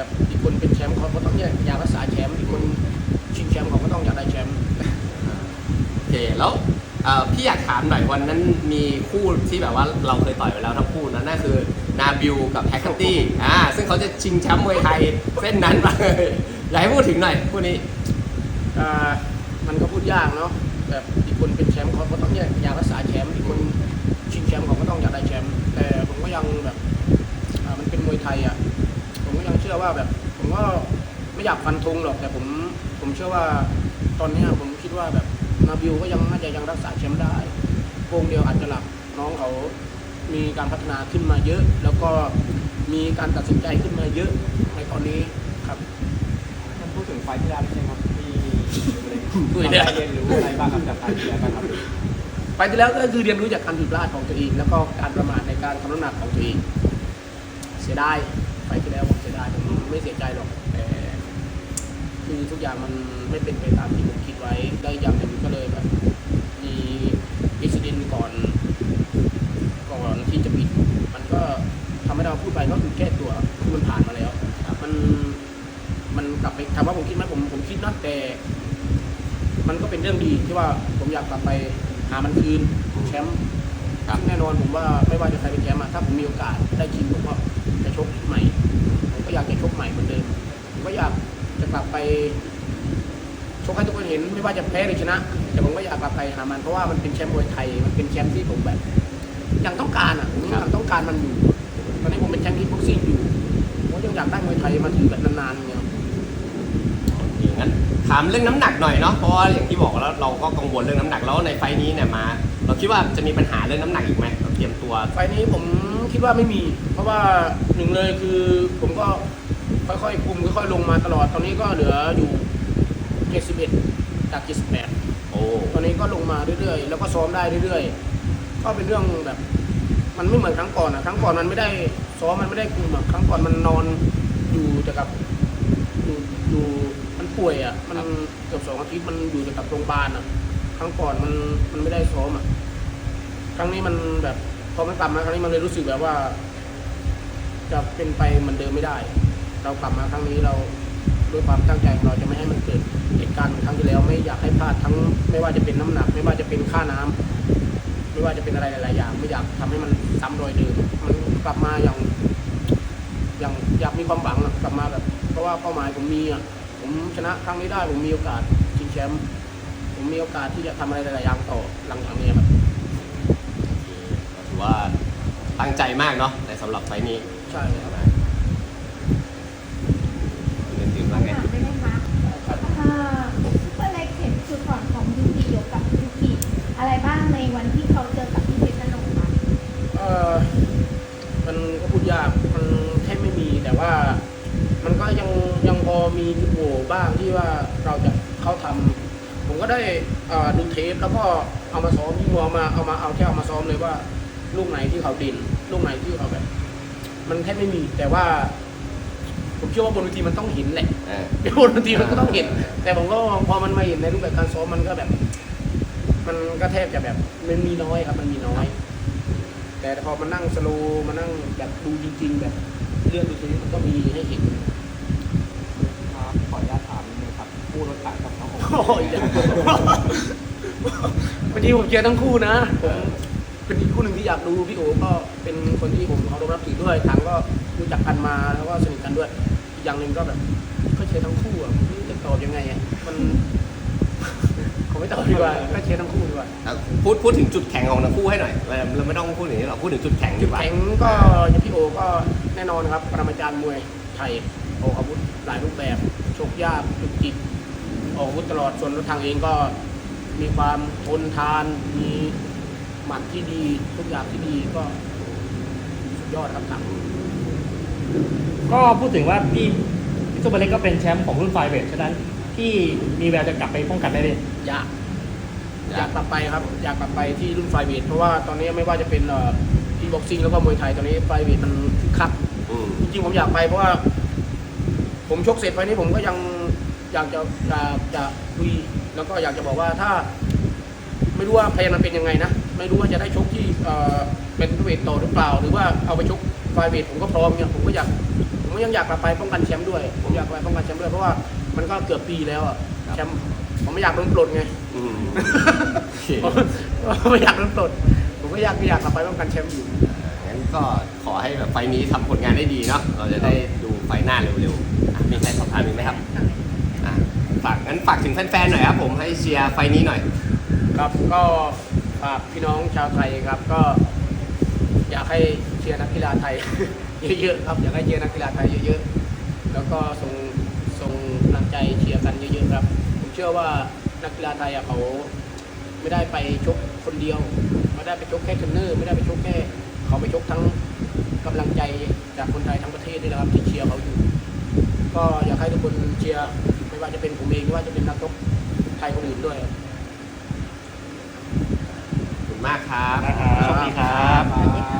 แบบอีกคนเป็นแชมป์เขาก็ต้องอยากอยากรักษาแชมป์อีกคนชิงแชมป์เขาก็ต้องอยากได้แชมป์โอเคแล้วเอ่อพี่อยากถามหน่อยวันนั้นมีคู่ที่แบบว่าเราเคยต่อยไปแล้วทั้งคู่นั่นน่าคือนาบิวกับแฮกเกอร์ตี้อ่าซึ่งเขาจะชิงแชมป์มวยไทยเส้นนั้นมาเลยอยากให้พูดถึงหน่อยคู่นี้ อ่ามันก็พูดยากเนาะแบบอีกคนเป็นแชมป์เขาก็ ว่าแบบ ผมก็ไม่อยากฟันธงหรอกแต่ผมผมเชื่อว่าตอนเนี้ยผมคิดว่าแบบนาบิวก็ยังน่าจะยังรักษาแชมป์ได้วงเดียวอาจจะหลับน้องเขามีการพัฒนาขึ้นมาเยอะ แล้วก็มีการตัดสินใจขึ้นมาเยอะในตอนนี้ครับมันพูดถึงไฟล์ที่แล้วใช่ไหมครับที่คุยได้เรียนรู้อะไรบ้างครับจากไฟล์ที่แล้วกันครับไปที่แล้วก็คือเรียนรู้จากการผิดพลาดของตัวเอง แล้วก็การประมาทในการทำน้ำหนักของตัวเอง เสียดายไปที่แล้ว ผมเสียดายผมไม่เสียใจหรอกแต่คือทุกอย่างมันไม่เป็นไปตามที่ผมคิดไว้ได้อย่างหนึ่งก็เลยแบบมีอิสดินก่อนก่อนที่จะปิด มันก็ทำให้เราพูดไปก็คือแก้ตัวคือมันผ่านมาแล้วมันมันกลับไปถามว่าผมคิดไหมผมผมคิดนะแต่ มันก็เป็นเรื่องดีที่ว่าผมอยากกลับไปหามันคืนแชมป์ ครับซึ่งแน่นอนผมว่าไม่ว่าจะใครเป็นแชมป์อะถ้าผมมีโอกาสได้ชิงผมก็จะชกใหม่ผมก็อยากจะชกใหม่เหมือนเดิมผมก็อยากจะกลับไปชกให้ทุกคนเห็นไม่ว่าจะแพ้หรือชนะ แต่ผมก็อยากกลับไปหามันเพราะว่ามันเป็นแชมป์มวยไทย มันเป็นแชมป์ที่ผมแบบยังต้องการอะผมยังต้องการมันอยู่ตอนนี้ผมเป็นแชมป์คิกบ็อกซิ่งอยู่ผมก็ยังอยากได้มวยไทยมาถือแบบนานๆอย่างเงี้ยอย่างนั้นถามเรื่องน้ำหนักหน่อยเนาะเพราะว่าอย่างที่บอกแล้วเราก็กังวลเรื่องน้ำหนักแล้วในไฟล์นี้เนี่ยมา เราคิดว่าจะมีปัญหาเรื่องน้ำหนักอีกไหมเราเตรียมตัว ไฟล์นี้ผมคิดว่าไม่มี เพราะว่าหนึ่งเลยคือผมก็ค่อยๆคุมค่อยๆลงมาตลอด ตอนนี้ก็เหลืออยู่ 71 จาก78โอ้ตอนนี้ก็ลงมาเรื่อยๆ แล้วก็ซ้อมได้เรื่อยๆ ก็เป็นเรื่องแบบ มันไม่เหมือนครั้งก่อนอะครั้งก่อนมันไม่ได้ซ้อมมันไม่ได้คุมอะครั้งก่อนมันนอนอยู่แต่กับอยู่อยู่มันป่วยอะมันเกือบสองอาทิตย์มันอยู่แต่กับโรงพยาบาลอะ ครั้งก่อนมันมันไม่ได้ซ้อมอะ ครั้งนี้มันแบบพอมันกลับมาครั้งนี้มันเลยรู้สึกแบบว่า จะเป็นไปเหมือนเดิมไม่ได้ เรากลับมาครั้งนี้เราด้วยความตั้งใจของเราจะไม่ให้มันเกิดเหตุการณ์ครั้งที่แล้ว ไม่อยากให้พลาดทั้ง ไม่ว่าจะเป็นน้ำหนัก ไม่ว่าจะเป็นค่าน้ำไม่ว่าจะเป็นอะไรหลายๆอย่างไม่อยากทำให้มันซ้ำรอยเดิมมันกลับมาอย่าง อย่างอยากมีความหวังกลับมาแบบ เพราะว่าเป้าหมายผมมีอะผมชนะครั้งนี้ได้ผมมีโอกาสชิงแชมป์ ผมมีโอกาสที่จะทำอะไรหลายๆอย่างต่อหลังจากนี้ครับก็ถือว่าตั้งใจมากเนาะในสำหรับไฟล์นี้ใช่ครับเรียนถึงว่าไงถามได้ไหมคะอ่าซุปเปอร์เล็กเห็นจุดอ่อนของยูกิอยู่กับยูกิอะไรบ้างในวันที่เขาเจอกับพี่เพชรนงค์คะเออมันก็พูดยากมันแทบไม่มีแต่ว่า มันก็ยังยังพอมีจุดโหว่บ้างที่ว่าเราจะเข้าทำ ผมก็ได้เอ่อดูเทปแล้วก็เอามาซ้อมยิ่งเอามาเอามาเอาแค่เอามาซ้อมเลยว่า ลูกไหนที่เขาดิน ลูกไหนที่เขาแบบ มันแทบไม่มี แต่ว่า ผมเชื่อว่าบนเวทีมันต้องเห็นแหละเออเดี๋ยวบนเวทีมันก็ต้องเห็น แต่ผมก็พอมันมาเห็นในรูปแบบการซ้อมมันก็แบบ มันก็แทบจะแบบมันมีน้อยครับ มันมีน้อย แต่พอมานั่งสโลว์มานั่งแบบดูจริง ๆ แบบเลื่อนดูทีมันก็มีให้เห็น ครับขออนุญาตถามนิดนึงครับคู่รถถังกับน้ อ้ยบางทีผมเชียร์ทั้งคู่นะผมเป็นอีกคู่หนึ่งที่อยากดูพี่โอก็เป็นคนที่ผมเคารพนับถือด้วยทางก็รู้จักกันมาแล้วก็สนิทกันด้วยอีกอย่างหนึ่งก็แบบก็เชียร์ทั้งคู่อะไม่รู้จะตอบยังไงอะมันผมไม่ตอบดีกว่าก็เชียร์ทั้งคู่ดีกว่า อะพูดพูดถึงจุดแข็งของทั้งคู่ให้หน่อยเราเราไม่ต้องพูดถึงนี้หรอกพูดถึงจุดแข็งดีจุดกว่า แข็งก็อย่างพี่โอก็แน่นอนครับปรมาจารย์มวยไทยอออาวุธหลายรูปแบบชกยากจุกจิก ออกอาวุธตลอดส่วนรถทางเองก็มีความทนทาน มีหมัดที่ดีทุกอย่างที่ดีก็สุดยอดครับถังก็พูดถึงว่าพี่พี่ซุปเปอร์เล็กก็เป็นแชมป์ของรุ่นไฟเวทฉะนั้นพี่มีแววจะกลับไปป้องกันได้เลยอยากอยากกลับไปครับ อยากกลับไปที่รุ่นไฟเวทเพราะว่าตอนนี้ไม่ว่าจะเป็นเอ่อที่บ็อกซิ่งแล้วก็มวยไทยตอนนี้ไฟเวทมันคึกคักอืมจริงๆผมอยากไปเพราะว่า ผมชกเสร็จไปนี้ผมก็ยัง อยากจะอยากจะคุยแล้วก็อยากจะบอกว่าถ้า ไม่รู้ว่าแพลนมันเป็นยังไงนะ ไม่รู้ว่าจะได้ชกที่เอ่อเป็นเวทต่อหรือเปล่า หรือว่าเอาไปชกไฟเวทผมก็พร้อมเนี่ยผมก็อยากผผมก็ยังอยากกลับไปป้องกันแชมป์ด้วยผมอยากไปป้องกันแชมป์ด้วยเพราะว่ามันก็เกือบปีแล้วอะครับแชมป์ผมไม่อยากโดนปลดไงอืมโอเคผมไม่อยากโดนปลดผมก็อยากอยากกลับไปป้องกันแชมป์อยู่งั้นก็ขอให้แบบไฟล์นี้ทำผลงานได้ดีเนาะเราจะได้ดูไฟล์หน้าเร็วๆอะมีใครสอบถามอีกไหมครับอะ ฝากงั้นฝากถึงแฟนๆหน่อยครับผมให้เชียร์ไฟล์นี้หน่อย ครับก็ฝากพี่น้องชาวไทยครับก็ อยากให้เชียร์นักกีฬาไทย เยอะๆครับอยากให้เชียร์นักกีฬาไทยเยอะๆแล้วก็ส่งส่งกำลังใจเชียร์กันเยอะๆครับ ผมเชื่อว่านักกีฬาไทยอะเขาไม่ได้ไปชกคนเดียวไม่ได้ไปชกแค่เทรนเนอร์ไม่ได้ไปชกแค่เขาไปชกทั้งกำลังใจจากคนไทยทั้งประเทศนี่แหละครับที่เชียร์เขาอยู่ ก็อยากให้ทุกคนเชียร์ ว่าจะเป็นผมเองไม่ว่าจะเป็นนักชกไทยคนอื่นด้วย ขอบคุณมากครับนะครับโชคดีครับครับ